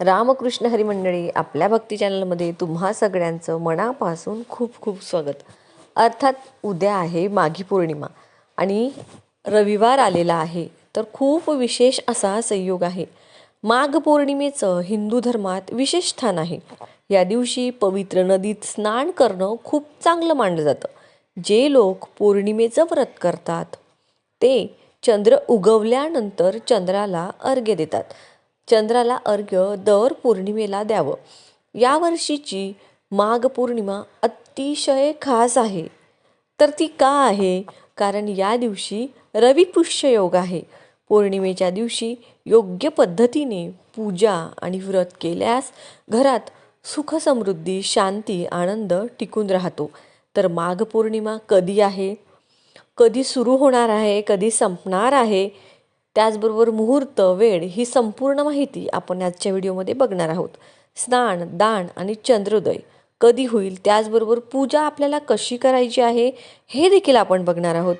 रामकृष्ण हरिमंडळी आपल्या भक्ती चॅनलमध्ये तुम्हा सगळ्यांचं मनापासून खूप खूप स्वागत. अर्थात उद्या आहे माघी पौर्णिमा आणि रविवार आलेला आहे तर खूप विशेष असा संयोग आहे. माघ पौर्णिमेचं हिंदू धर्मात विशेष स्थान आहे. या दिवशी पवित्र नदीत स्नान करणं खूप चांगलं मानलं जातं. जे लोक पौर्णिमेचं व्रत करतात ते चंद्र उगवल्यानंतर चंद्राला अर्घ्य देतात. चंद्राला अर्घ्य दर पौर्णिमेला द्यावं. यावर्षीची माघ पौर्णिमा अतिशय खास आहे. तर ती का आहे? कारण या दिवशी रवी योग आहे. पौर्णिमेच्या दिवशी योग्य पद्धतीने पूजा आणि व्रत केल्यास घरात सुख समृद्धी शांती आनंद टिकून राहतो. तर माघ पौर्णिमा कधी आहे? कधी सुरू होणार आहे? कधी संपणार आहे? त्याचबरोबर मुहूर्त वेळ ही संपूर्ण माहिती आपण आजच्या व्हिडिओमध्ये बघणार आहोत. स्नान दान आणि चंद्रोदय. कधी होईल त्याचबरोबर पूजा आपल्याला कशी करायची आहे हे देखील आपण बघणार आहोत.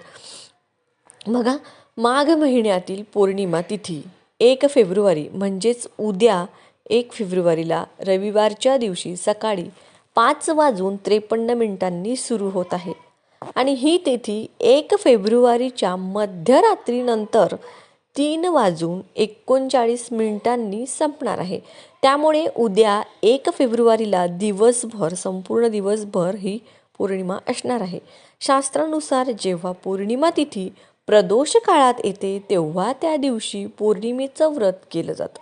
बघा माघ महिन्यातील पौर्णिमा तिथी एक फेब्रुवारी म्हणजेच उद्या एक फेब्रुवारीला रविवारच्या दिवशी सकाळी पाच वाजून त्रेपन्न मिनिटांनी सुरू होत आहे. आणि ही तिथी एक फेब्रुवारीच्या मध्यरात्रीनंतर तीन वाजून एकोणचाळीस मिनिटांनी संपणार आहे. त्यामुळे उद्या एक फेब्रुवारीला दिवसभर संपूर्ण दिवसभर ही पौर्णिमा असणार आहे. शास्त्रानुसार जेव्हा पौर्णिमा तिथी प्रदोष काळात येते तेव्हा त्या दिवशी पौर्णिमेचं व्रत केलं जातं.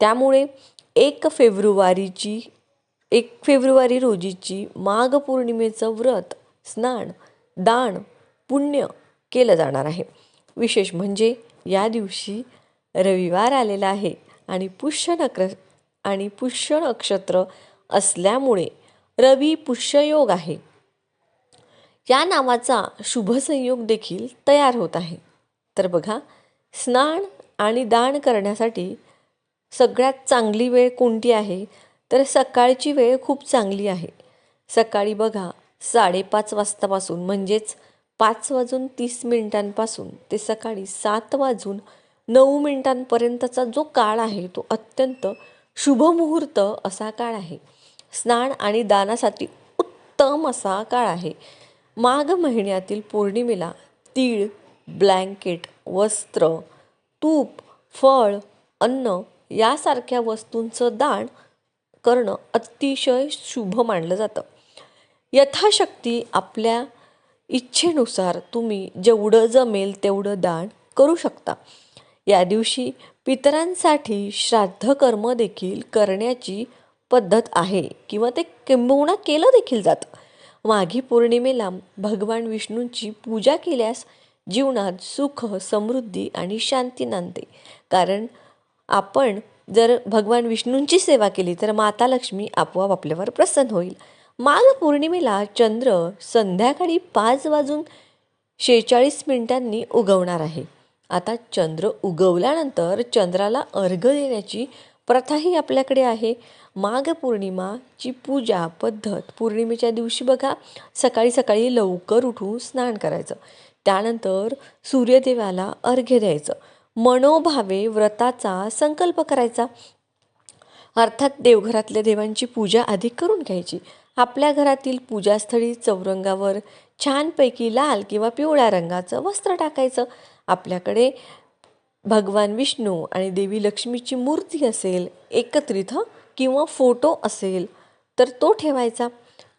त्यामुळे एक फेब्रुवारीची एक फेब्रुवारी रोजीची माघ पौर्णिमेचं व्रत स्नान दान पुण्य केलं जाणार आहे. विशेष म्हणजे या दिवशी रविवार आलेला आहे आणि पुष्य नक्र आणि पुष्य नक्षत्र असल्यामुळे रवी पुष्ययोग आहे. या नावाचा शुभसंयोग देखील तयार होत आहे. तर बघा स्नान आणि दान करण्यासाठी सगळ्यात चांगली वेळ कोणती आहे? तर सकाळची वेळ खूप चांगली आहे. सकाळी बघा साडेपाच वाजतापासून म्हणजेच पाच वाजून तीस मिनिटांपासून ते सकाळी सात वाजून नऊ मिनिटांपर्यंतचा जो काळ आहे तो अत्यंत शुभमुहूर्त असा काळ आहे. स्नान आणि दानासाठी उत्तम असा काळ आहे. माघ महिन्यातील पौर्णिमेला तीळ ब्लँकेट वस्त्र तूप फळ अन्न यासारख्या वस्तूंचं दान करणं अतिशय शुभ मानलं जातं. यथाशक्ती आपल्या इच्छेनुसार तुम्ही जेवढं जमेल तेवढं दान करू शकता. या दिवशी पितरांसाठी श्राद्ध कर्म देखील करण्याची पद्धत आहे किंवा ते किंबहुना केलं देखील जातं. माघी पौर्णिमेला भगवान विष्णूंची पूजा केल्यास जीवनात सुख समृद्धी आणि शांती नांदते. कारण आपण जर भगवान विष्णूंची सेवा केली तर माता लक्ष्मी आपोआप आपल्यावर प्रसन्न होईल. माघ पौर्णिमेला चंद्र संध्याकाळी पाच वाजून शेहेचाळीस मिनिटांनी उगवणार आहे. आता चंद्र उगवल्यानंतर चंद्राला अर्घ देण्याची प्रथाही आपल्याकडे आहे. माघ पौर्णिमाची पूजा पद्धत पौर्णिमेच्या दिवशी बघा सकाळी सकाळी लवकर उठून स्नान करायचं. त्यानंतर सूर्यदेवाला अर्घ्य द्यायचं. मनोभावे व्रताचा संकल्प करायचा. अर्थात देवघरातल्या देवांची पूजा आधी करून घ्यायची. आपल्या घरातील पूजास्थळी चौरंगावर छानपैकी लाल किंवा पिवळ्या रंगाचं वस्त्र टाकायचं. आपल्याकडे भगवान विष्णू आणि देवी लक्ष्मीची मूर्ती असेल एकत्रित किंवा फोटो असेल तर तो ठेवायचा.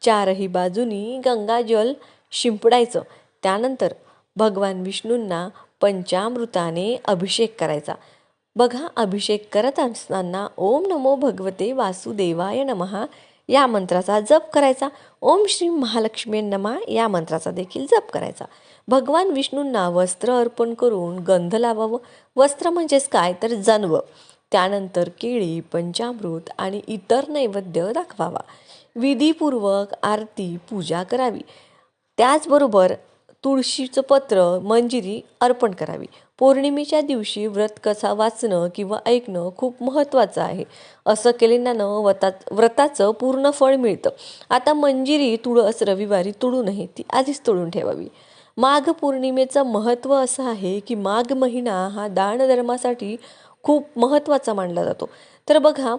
चारही बाजूनी गंगाजल शिंपडायचं. त्यानंतर भगवान विष्णूंना पंचामृताने अभिषेक करायचा. बघा अभिषेक करत असताना ओम नमो भगवते वासुदेवाय नमहा या मंत्राचा जप करायचा. ओम श्री महालक्ष्मी नमा या मंत्राचा देखील जप करायचा. भगवान विष्णूंना वस्त्र अर्पण करून गंध लावावं. वस्त्र म्हणजेच काय? तर जानवं. त्यानंतर केळी पंचामृत आणि इतर नैवेद्य दाखवावा. विधीपूर्वक आरती पूजा करावी. त्याचबरोबर तुळशीचं पत्र मंजिरी अर्पण करावी. पौर्णिमेच्या दिवशी व्रत कसा वाचणं किंवा ऐकणं खूप महत्त्वाचं आहे. असं केल्यानं व्रतात व्रताचं पूर्ण फळ मिळतं. आता मंजिरी तुळस रविवारी तुडू नये ती आधीच तोडून ठेवावी. माघ पौर्णिमेचं महत्त्व असं आहे की माघ महिना हा दानधर्मासाठी खूप महत्त्वाचा मानला जातो. तर बघा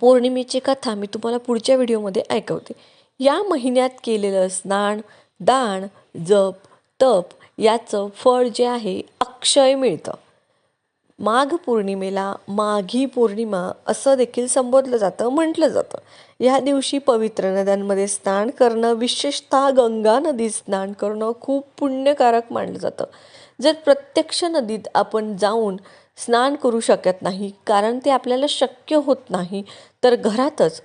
पौर्णिमेची कथा मी तुम्हाला पुढच्या व्हिडिओमध्ये ऐकवते. या महिन्यात केलेलं स्नान दान जप तप याचं फळ जे आहे अक्षय मिळतं. माघ पौर्णिमेला माघी पौर्णिमा असं देखील संबोधलं जातं म्हटलं जातं. या दिवशी पवित्र नद्यांमध्ये स्नान करणं विशेषतः गंगा नदीत स्नान करणं खूप पुण्यकारक मानलं जातं. जर प्रत्यक्ष नदीत आपण जाऊन स्नान करू शकत नाही कारण ते आपल्याला शक्य होत नाही तर घरातच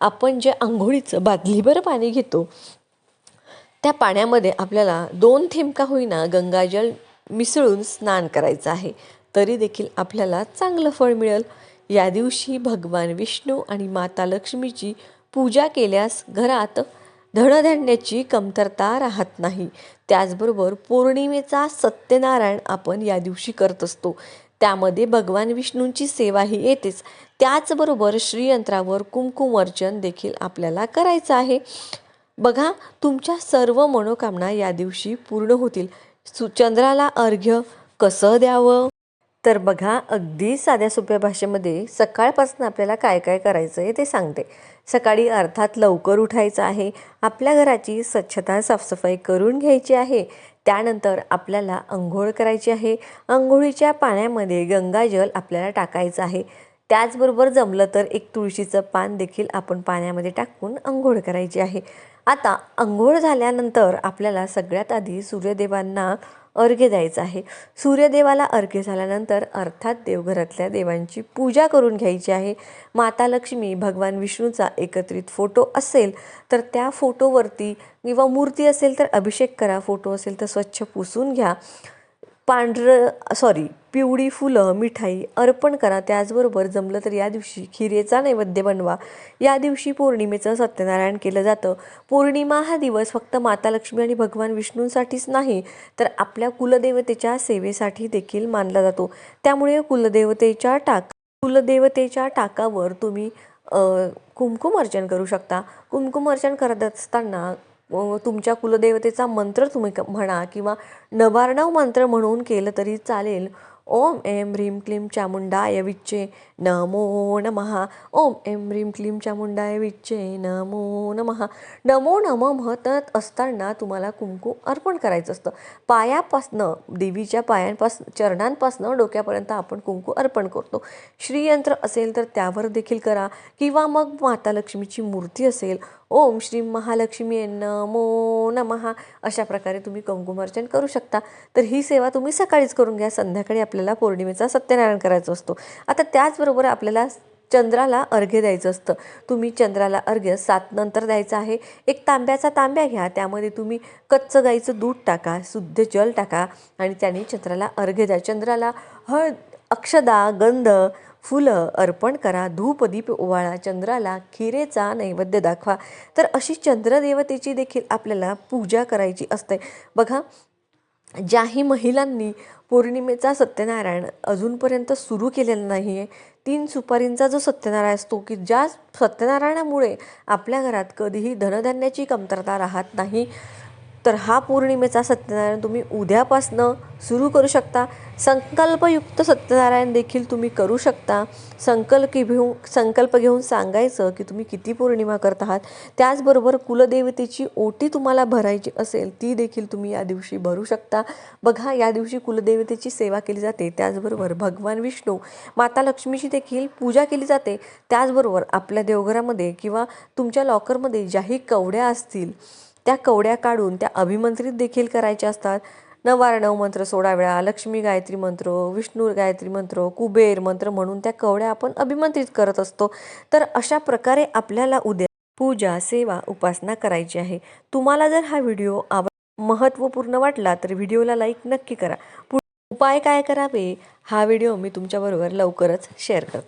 आपण जे आंघोळीचं बादलीभर पाणी घेतो त्या पाण्यामध्ये आपल्याला दोन थेंब का होईना गंगाजल मिसळून स्नान करायचं आहे. तरी देखील आपल्याला चांगलं फळ मिळेल. या दिवशी भगवान विष्णू आणि माता लक्ष्मीची पूजा केल्यास घरात धनधान्याची कमतरता राहत नाही. त्याचबरोबर पौर्णिमेचा सत्यनारायण आपण या दिवशी करत असतो. त्यामध्ये भगवान विष्णूंची सेवाही येतेच. त्याचबरोबर श्रीयंत्रावर कुमकुम अर्चन देखील आपल्याला करायचं आहे. बघा तुमच्या सर्व मनोकामना या दिवशी पूर्ण होतील. सु चंद्राला अर्घ्य कसं द्यावं? तर बघा अगदी साध्या सोप्या भाषेमध्ये सकाळपासून आपल्याला काय काय करायचं आहे ते सांगते. सकाळी अर्थात लवकर उठायचं आहे. आपल्या घराची स्वच्छता साफसफाई करून घ्यायची आहे. त्यानंतर आपल्याला अंघोळ करायची आहे. अंघोळीच्या पाण्यामध्ये गंगाजल आपल्याला टाकायचं आहे. त्याचबरोबर जमलं तर एक तुळशीचं पान देखील आपण पाण्यामध्ये टाकून अंघोळ करायची आहे. आता अंघोळ झाल्यानंतर आपल्याला सगळ्यात आधी सूर्यदेवांना अर्घ्य द्यायचं आहे. सूर्यदेवाला अर्घ्य झाल्यानंतर अर्थात देवघरातल्या देवांची पूजा करून घ्यायची आहे. माता लक्ष्मी भगवान विष्णूचा एकत्रित फोटो असेल तर त्या फोटोवरती किंवा मूर्ती असेल तर अभिषेक करा फोटो असेल तर स्वच्छ पुसून घ्या. पांढरं सॉरी पिवळी फुलं मिठाई अर्पण करा. त्याचबरोबर जमलं तर या दिवशी खिरेचा नैवेद्य बनवा. या दिवशी पौर्णिमेचं सत्यनारायण केलं जातं. पौर्णिमा हा दिवस फक्त माता लक्ष्मी आणि भगवान विष्णूंसाठीच नाही तर आपल्या कुलदेवतेच्या सेवेसाठी देखील मानला जातो. त्यामुळे कुलदेवतेच्या टाक कुलदेवतेच्या टाकावर तुम्ही कुमकुम अर्चन करू शकता. कुमकुम अर्चन करत असताना तुमच्या कुलदेवतेचा मंत्र तुम्ही म्हणा किंवा नवार्णव मंत्र म्हणून केलं तरी चालेल. ओम एम ह्रीम क्लीम चामुंडाय विच्चे नमो नमः. ओम एम ह्रीम क्लीम चामुंडाय विच्चे नमो नमः. नमो नम म्हणत असताना तुम्हाला कुंकू अर्पण करायचं असतं. पायापासनं देवीच्या पायांपासून चरणांपासनं डोक्यापर्यंत आपण कुंकू अर्पण करतो. श्रीयंत्र असेल तर त्यावर देखील करा किंवा मग माता लक्ष्मीची मूर्ती असेल ओम श्री महालक्ष्मी नमो नमहा अशा प्रकारे तुम्ही कुंकुमार्चन करू शकता. तर ही सेवा तुम्ही सकाळीच करून घ्या. संध्याकाळी आपल्याला पौर्णिमेचा सत्यनारायण करायचा असतो. आता त्याचबरोबर आपल्याला चंद्राला अर्घ्य द्यायचं असतं. तुम्ही चंद्राला अर्घ्य सात नंतर द्यायचं आहे. एक तांब्याचा तांब्या घ्या. त्यामध्ये तुम्ही कच्चं गाईचं दूध टाका शुद्ध जल टाका आणि त्याने चंद्राला अर्घ्य द्या. चंद्राला हळद अक्षदा गंध फुलं अर्पण करा. धूपदीप ओवाळा. चंद्राला खिरेचा नैवेद्य दाखवा. तर अशी चंद्रदेवतेची देखील आपल्याला पूजा करायची असते. बघा ज्याही महिलांनी पौर्णिमेचा सत्यनारायण अजूनपर्यंत सुरू केलेला नाही आहे तीन सुपारींचा जो सत्यनारायण असतो की ज्या सत्यनारायणामुळे आपल्या घरात कधीही धनधान्याची कमतरता राहत नाही. तर हा पौर्णिमेचा सत्यनारायण तुम्ही उद्यापासनं सुरू करू शकता. संकल्पयुक्त सत्यनारायण देखील तुम्ही करू शकता. संकल्प घेऊन संकल्प घेऊन सांगायचं की तुम्ही किती पौर्णिमा करत आहात. त्याचबरोबर कुलदेवतेची ओटी तुम्हाला भरायची असेल ती देखील तुम्ही या दिवशी भरू शकता. बघा या दिवशी कुलदेवतेची सेवा केली जाते त्याचबरोबर भगवान विष्णू माता लक्ष्मीची देखील पूजा केली जाते. त्याचबरोबर आपल्या देवघरामध्ये किंवा तुमच्या लॉकरमध्ये ज्याही कवड्या असतील त्या कवड्या काढून त्या अभिमंत्रित देखील करायच्या असतात. नवारणव मंत्र सोळा वेळा लक्ष्मी गायत्री मंत्र विष्णू गायत्री मंत्र कुबेर मंत्र म्हणून त्या कवड्या आपण अभिमंत्रित करत असतो. तर अशा प्रकारे आपल्याला उद्या पूजा सेवा उपासना करायची आहे. तुम्हाला जर हा व्हिडिओ आव महत्त्वपूर्ण वाटला तर व्हिडिओला लाईक नक्की करा. उपाय काय करावे? हा व्हिडिओ मी तुमच्याबरोबर लवकरच शेअर करते.